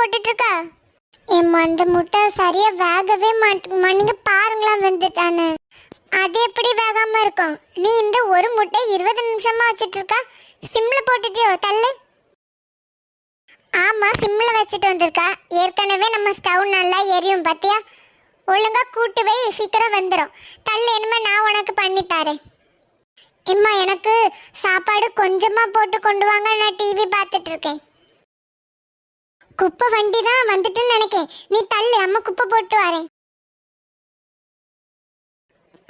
போட்டுட்டு இருக்க ஏம்மா அந்த முட்டை சரியா வேகவே மாட்டேங்குமா நீங்க பாருங்களேன் வந்துட்டான்னு. அது எப்படி வேகாம இருக்கும்? நீ இந்த ஒரு முட்டை இருபது நிமிஷமா வச்சிட்டு இருக்கா சிம்ல போட்டுட்டியோ தள்ளு. ஆமா சிம்ல வச்சுட்டு வந்திருக்கா. ஏற்கனவே நம்ம ஸ்டவ் நல்லா எரியும் பாத்தியா? ஒழுங்கா கூட்டு வை சீக்கிரம் வந்துடும் தள்ளு இனிமே நான் உனக்கு பண்ணி தரேன். இம்மா எனக்கு சாப்பாடு கொஞ்சமா போட்டு கொண்டு வாங்க நான் டிவி பார்த்துட்டு இருக்கேன் குப்பை வண்டி தான் வந்துட்டுன்னு நினைக்கேன். நீ தள்ளு அம்மா குப்பை போட்டு வரேன்.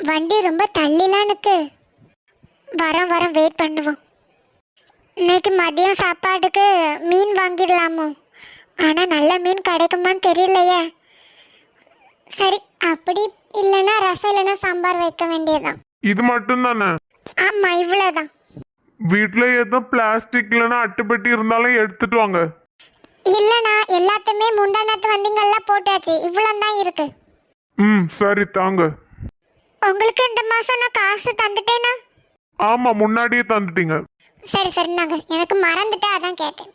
வண்டி ரொம்ப தள்ளிலாம் இருக்கு வரோம் வரோம் வெயிட் பண்ணுவோம். இன்னைக்கு மதியம் சாப்பாடுக்கு மீன் வாங்கிடலாமோ? ஆனால் நல்ல மீன் கிடைக்குமான்னு தெரியலையே. சரி அப்படி இல்லைன்னா ரசம் இல்லைன்னா சாம்பார் வைக்க வேண்டியதுதான். இது மட்டும் தானே ஆமாம் இவ்வளோதான் வீட்டில் எதுவும் பிளாஸ்டிக் இல்லைன்னா அட்டைப்பெட்டி இருந்தாலும் எடுத்துட்டு வாங்க. இல்லைண்ணா எல்லாத்தையுமே முந்தானத்து வண்டிங்கள்லாம் போட்டாச்சு. இவ்வளோ தான் இருக்கு. ம் சரி தாங்க. உங்களுக்கு இந்த மாதம் நான் காசு தந்துட்டேனா? ஆமா முன்னாடியே தந்துட்டீங்க. சரி சரி நாங்க எனக்கு மறந்துட்டேன் அதான் கேட்டேன்.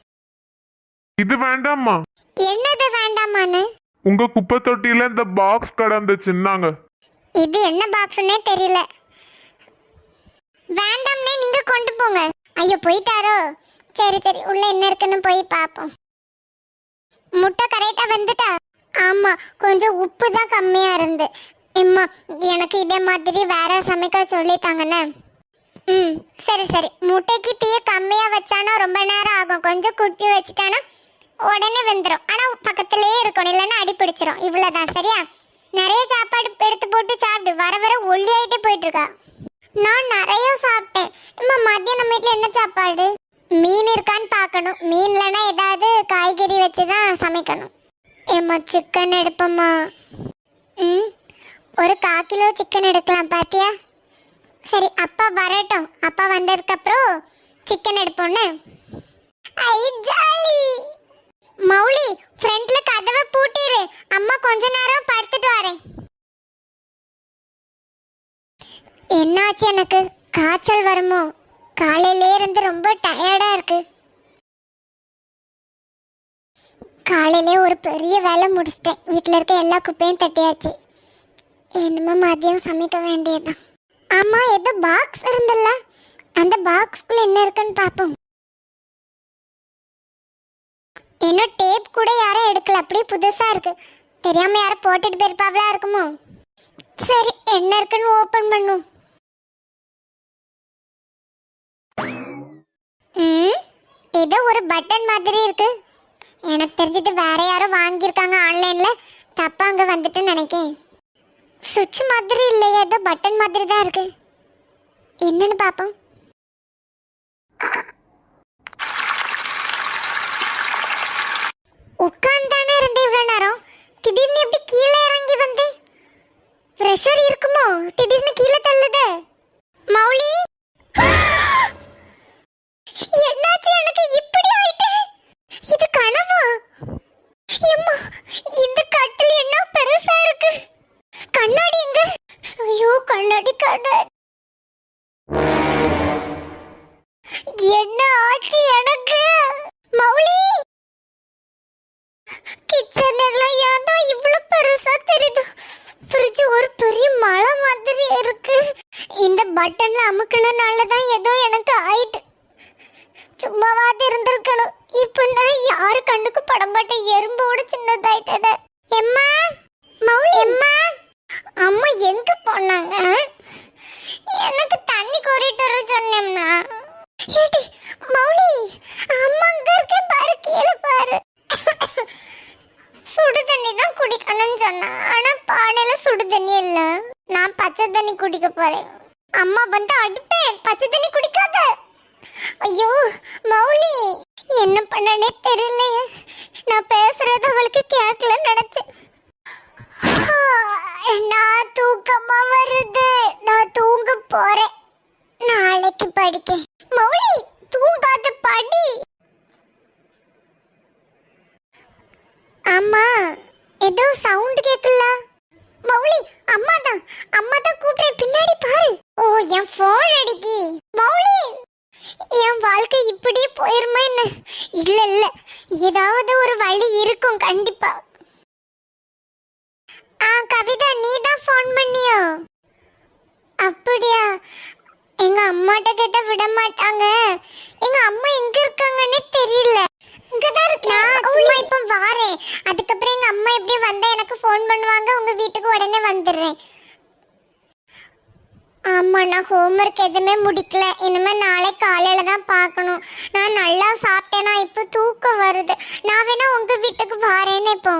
இது வேண்டாம்மா. என்னது வேண்டாமான்னு? உங்க குப்பை தொட்டியில இந்த பாக்ஸ் கடந்துச்சுன்னாங்க. இது என்ன பாக்ஸ்னே தெரியல. வேண்டாம்னே நீங்க கொண்டு போங்க. ஐயோ போயிட்டாரோ? சரி சரி உள்ள என்ன இருக்குன்னு போய் பார்ப்போம் முட்டை கரெக்டா வந்துட்டா. ஆமா கொஞ்சம் உப்பு தான் கம்மியா இருந்து. எம்மா எனக்கு இதே மாதிரி வேற சமைக்க சொல்லித்தாங்கண்ணே ம் சரி சரி. முட்டைக்கு டீ கம்மியாக வச்சானா ரொம்ப நேரம் ஆகும். கொஞ்சம் குட்டி வச்சுட்டானா உடனே வெந்துடும் ஆனால் பக்கத்துலேயே இருக்கணும். இல்லைன்னா அடி பிடிச்சிரும். இவ்வளவுதான் சரியா? நிறைய சாப்பாடு எடுத்து போட்டு சாப்பிடு. வர வர ஒல்லியாயிட்டே போயிட்டு இருக்கா நான் நிறைய சாப்பிட்டேன். இம்மா மதியம் நம்ம வீட்டில் என்ன சாப்பாடு? மீன் இருக்கான்னு பார்க்கணும். மீன்லனா ஏதாவது காய்கறி வச்சு தான் சமைக்கணும். ஏம்மா சிக்கன் எடுப்போம்மா. ம் ஒரு கா கிலோ சிக்கன் எடுக்கலாம் பாத்தியா? சரி அப்பா வரட்டும். அப்பா வந்ததுக்கப்புறம் சிக்கன் எடுப்போன்னு ஐ ஜாலி. மௌலி ஃப்ரண்ட்ல கதவை பூட்டிரு. அம்மா கொஞ்ச நேரம் படுத்துட்டு வரேன். என்னாச்சு எனக்கு? காய்ச்சல் வருமோ? காலையிலே இருந்து ரொம்ப டயர்டா இருக்கு. காலையிலே ஒரு பெரிய வேலை முடிச்சிட்டேன். வீட்டில் இருக்க எல்லா குப்பையும் தட்டியாச்சு. என்னமோ மதியம் சமைக்க வேண்டியதுதான். ஆமாம் ஏதோ பாக்ஸ் இருந்தல்ல? அந்த பாக்ஸ்க்குள்ள என்ன இருக்குன்னு பார்ப்போம் இன்னும் டேப் கூட யாரும் எடுக்கல. அப்படியே புதுசாக இருக்கு. தெரியாமல் யாரும் போட்டுட்டு போயிருப்பாவளா இருக்குமோ? சரி என்ன இருக்குன்னு ஓப்பன் பண்ணும். ம் ஏதோ ஒரு பட்டன் மாதிரி இருக்குது எனக்கு தெரிஞ்சது வேற யாரோ வாங்கியிருக்காங்க ஆன்லைன்ல. தப்பா அங்க வந்துட்டு நினைக்கேன். சுவிட்ச் மாதிரி இல்லையா ஏதோ பட்டன் மாதிரி தான் இருக்கு. என்னன்னு பாப்போம் உட்கார்ந்தானே இருந்தே இவ்வளவு நேரம்? திடீர்னு எப்படி கீழே இறங்கி வந்தேன் ப்ரெஷர் இருக்குமோ? திடீர்னு கீழே தள்ளுது மௌலி என்னாச்சு எனக்கு இப்படி ஆயிட்டு இது கனவா எம்மா இந்த கட்டில் என்ன பெருசா இருக்கு கண்ணாடி எங்க ஐயோ கண்ணாடி கடை என்ன ஆச்சு எனக்கு? மௌலி? கிச்சன் எல்லாம் ஏன்டா இவ்வளவு பெருசா தெரியுது? ஃப்ரிட்ஜ் ஒரு பெரிய மலை மாதிரி இருக்கு. இந்த பட்டன்ல அமுக்கினனால தான் ஏதோ எனக்கு ஆயிட்டு. சும்மாவாது இருந்திருக்கணும். இப்போ நான் யாரு கண்ணுக்கு படம் பாட்டேன் எறும்போட சின்னதாயிட்டட எம்மா? மௌலி? எம்மா? அம்மா எங்க போனாங்க? எனக்கு தண்ணி கோரிட்டு வர சொன்னேம்னா ஏடி மௌலி அம்மா அங்க இருக்க பாரு கீழே பாரு. சுடு தண்ணி தான் குடிக்கணும்னு சொன்னா. ஆனா பானையில சுடு தண்ணி இல்ல. நான் பச்சை தண்ணி குடிக்க போறேன். அம்மா வந்து அடிப்பேன். பச்சை தண்ணி குடிக்காத. ஐயோ மௌலி என்ன பண்ணனே தெரியலையே. நான் பேசுறது அவளுக்கு கேட்கலன்னு நினைச்சேன். நான் தூக்கமா வருது? நான் தூங்க போறேன். நாளைக்கு படிக்க மௌலி தூங்காத படி. அம்மா ஏதோ சவுண்ட் கேட்கல மௌலி அம்மா தான். அம்மா தான் கூப்பிட்டேன் பின்னாடி பாரு. ஓ என் ஃபோன் அடிக்கி. மௌலி என் வாழ்க்கை இப்படியே போயிருமா என்ன? இல்ல இல்ல. ஏதாவது ஒரு வழி இருக்கும். கண்டிப்பா. ஆ கவிதா நீ தான் ஃபோன் பண்ணியோ? அப்படியா? எங்க அம்மாட்ட கேட்ட விட மாட்டாங்க எங்க அம்மா எங்க இருக்காங்கன்னே தெரியல. இங்கதான் இருக்கேன். சும்மா இப்ப வாரேன். அதுக்கப்புறம் எங்க அம்மா எப்படி வந்தா எனக்கு ஃபோன் பண்ணுவாங்க. உங்க வீட்டுக்கு உடனே வந்துடுறேன். ஆமா நான் ஹோம்ஒர்க் எதுவுமே முடிக்கல. இனிமே நாளை காலையில தான் பார்க்கணும். நான் நல்லா சாப்பிட்டேனா இப்போ தூக்கம் வருது. நான் வேணா உங்க வீட்டுக்கு வாரேன்னு இப்போ.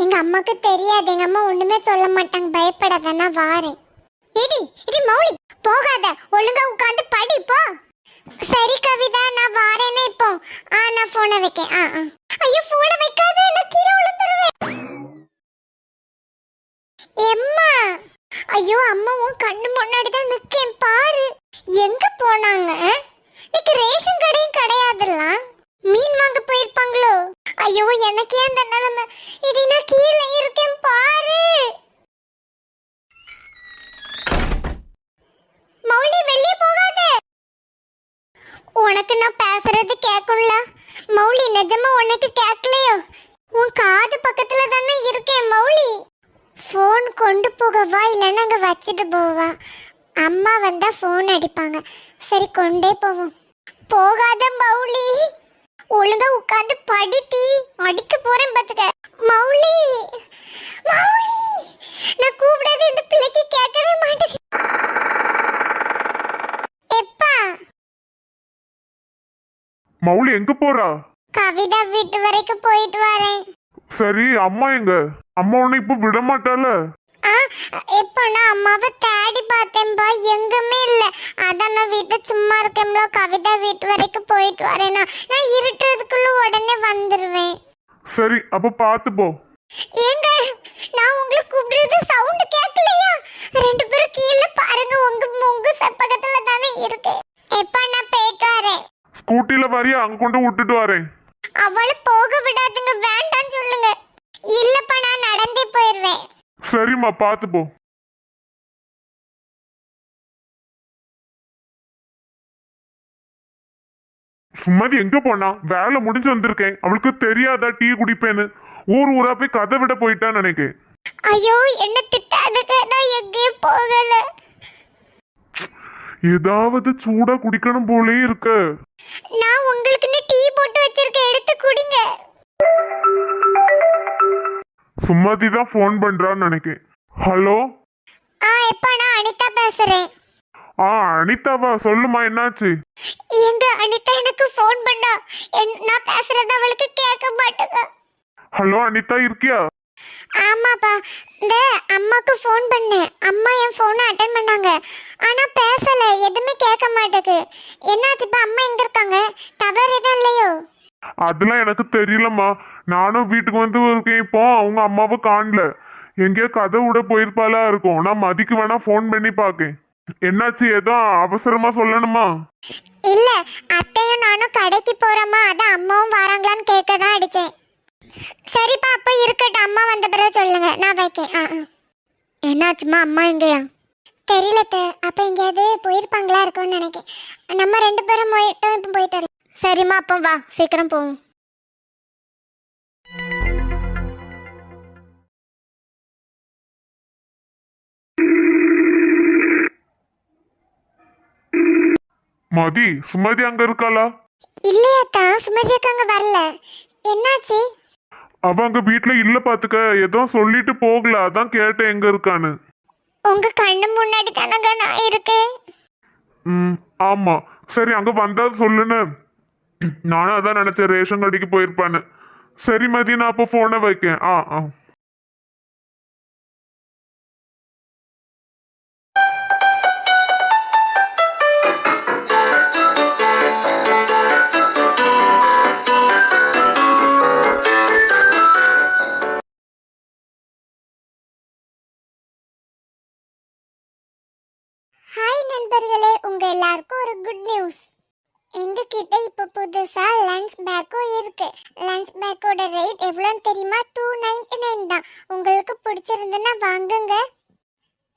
எங்க அம்மாக்கு தெரியாது. எங்க அம்மா ஒண்ணுமே சொல்ல மாட்டாங்க. பயப்படாத நான் வாரேன். இடி இடி மௌலி போகாத. ஒழுங்கா உட்காந்து படி போ. சரி கவிதா நான் வாரேனே இப்போ. ஆ நான் போனை வைக்கேன். ஆ ஆ. ஐயோ போனை வைக்காத. நான் கீழே விழுந்துருவேன். எம்மா ஐயோ அம்மாவும் கண்ணு முன்னாடி தான் நிக்கேன். பாரு எங்க போனாங்க இன்னைக்கு ரேஷன் கடையும் கிடையாதுல்ல மீன் வாங்க போயிருப்பாங்களோ ஐயோ எனக்கே அந்த நிலைமை இடி நான் கீழே இருக்கேன் பாரு மௌலி வெளியே போகாத உனக்கு நான் பேசுறது கேட்கும்ல மௌலி நிஜமா உனக்கு கேட்கலையோ உன் காது பக்கத்துல தானே இருக்கேன் மௌலி. ஃபோன் கொண்டு போகவா இல்லைன்னா அங்கே வச்சுட்டு போவா. அம்மா வந்தா ஃபோன் அடிப்பாங்க. சரி கொண்டே போவோம். போகாத மௌலி. ஒழுங்கா உட்காந்து படிட்டி அடிக்க போறேன் பாத்துக்க. மௌலி! மௌலி! நான் கூப்பிடாத இந்த பிள்ளைக்கு கேட்கவே மாட்டேங்குது எப்பா? மௌலி எங்க போறா? கவிதா வீட்டு வரைக்கும் போயிட்டு வரேன். சரி அம்மா எங்க? அம்மா உன்னை இப்ப விட மாட்டால ஆ இப்போ நான் அம்மாவை தேடி பார்த்தேன்பா எங்குமே இல்லை. அதான் நான் வீட்டில் சும்மா இருக்கேன்ல கவிதா வீட்டு வரைக்கும் போயிட்டு வரேனா நான் இருட்டுறதுக்குள்ள உடனே வந்துடுவேன் சரி அப்ப பாத்து போ. ஏங்க நான் உங்களை கூப்பிடுறது சவுண்ட் கேட்கலையா? ரெண்டு பேரும் கீழே பாருங்க உங்க உங்க பக்கத்துல தானே இருக்கு. எப்ப நான் போயிட்டு வரேன்? ஸ்கூட்டில வரியா? அங்க கொண்டு விட்டுட்டு வரேன். அவளை போக விடாதுங்க வேண்டாம்னு சொல்லுங்க. இல்லப்பா நான் நடந்தே போயிடுவேன் சரிம்மா பாத்து போ. சுமதி எங்க போனா? வேலை முடிஞ்சு வந்திருக்கேன். அவளுக்கு தெரியாதா டீ குடிப்பேன்னு? ஊர் ஊரா போய் கதை விட போயிட்டான்னு நினைக்கேன். ஐயோ என்ன திட்டாதுங்க. நான் எங்கேயும் போகல. ஏதாவது சூடா குடிக்கணும் போலே இருக்க. நான் உங்களுக்குன்னு டீ போட்டு வச்சிருக்கேன் எடுத்து குடிங்க. சுமதி தான் ஃபோன் பண்றான்னு நினைக்கேன். ஹலோ ஆ எப்பா நான் அனிதா பேசுறேன். ஆ அனிதாவா? சொல்லுமா என்னாச்சு? எங்க அனிதா எனக்கு ஃபோன் பண்ணா. என்- நான் பேசுறது அவளுக்கு கேட்க மாட்டேங்க ஹலோ அனிதா இருக்கியா? ஆமாப்பா. இந்த அம்மாக்கு ஃபோன் பண்ணேன். அம்மா என் ஃபோனை அட்டன் பண்ணாங்க. ஆனா பேசல. எதுவுமே கேட்க மாட்டேங்குது. என்னாச்சு இப்ப அம்மா எங்க இருக்காங்க? டவர் எதுவும் இல்லையோ? அதெல்லாம் எனக்கு தெரியலம்மா. நானும் வீட்டுக்கு வந்து இருக்கேன். இப்போ அவங்க அம்மாவை காணல. எங்கேயோ கதை விட போயிருப்பாளா இருக்கும். நான் மதிக்கு வேணா ஃபோன் பண்ணி பார்க்கேன் என்னாச்சு? ஏதோ அவசரமா சொல்லணுமா? இல்ல. அத்தையும் நானும் கடைக்கு போறோமா? அதான் அம்மாவும் வராங்களான்னு கேட்க தான் அடிச்சேன். சரிப்பா அப்ப இருக்கட்டும். அம்மா வந்த பிறகு சொல்லுங்க. நான் வைக்கேன் ஆ. என்னாச்சுமா அம்மா எங்கயா? தெரியல. அப்ப எங்கேயாவது போயிருப்பாங்களா இருக்கும்னு நினைக்கிறேன் நம்ம ரெண்டு பேரும் போயிட்டோம் இப்போ போயிட்டு வரலாம். சரிம்மா அப்போ வா. சீக்கிரம் போவோம் மதி சுமதி அங்க இருக்காளா? இல்லையாத்தா சுமதி அக்கா அங்க வரல. என்னாச்சு? அவ அங்க வீட்டுல இல்ல பாத்துக்க. ஏதோ சொல்லிட்டு போகல. அதான் கேட்டேன் எங்க இருக்கான்னு. உங்க கண்ணு முன்னாடி தானங்க நான் இருக்கேன். ம் ஆமா. சரி அங்க வந்தா சொல்லுன்னு. நானும் அதான் நினைச்சேன் ரேஷன் கடைக்கு போயிருப்பான்னு. சரி மதி நான் அப்போ போனை வைக்கேன். ஆ ஆ. எல்லாருக்கும் ஒரு குட் நியூஸ் எங்ககிட்ட இப்போ புதுசாக லன்ச் பேக்கும் இருக்கு. லன்ச் பேக்கோட ரேட் எவ்வளோன்னு தெரியுமா? டூ நைன்டி நைன் தான். உங்களுக்கு பிடிச்சிருந்துன்னா வாங்குங்க.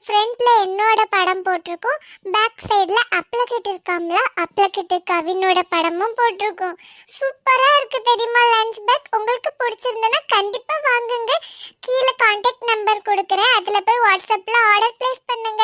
ஃப்ரண்ட்ல என்னோட படம் போட்டிருக்கோம். பேக் சைடில் அப்ளிகேட் இருக்க காம்ல அப்ளக்கிட்டு கவினோட படமும் போட்டிருக்கோம். சூப்பராக இருக்கு தெரியுமா லன்ச் பேக் உங்களுக்கு பிடிச்சிருந்ததுன்னா கண்டிப்பாக வாங்குங்க. கீழே காண்டாக்ட் நம்பர் கொடுக்குறேன். அதில் போய் வாட்ஸ்அப்பில் ஆர்டர் பிளேஸ் பண்ணுங்க.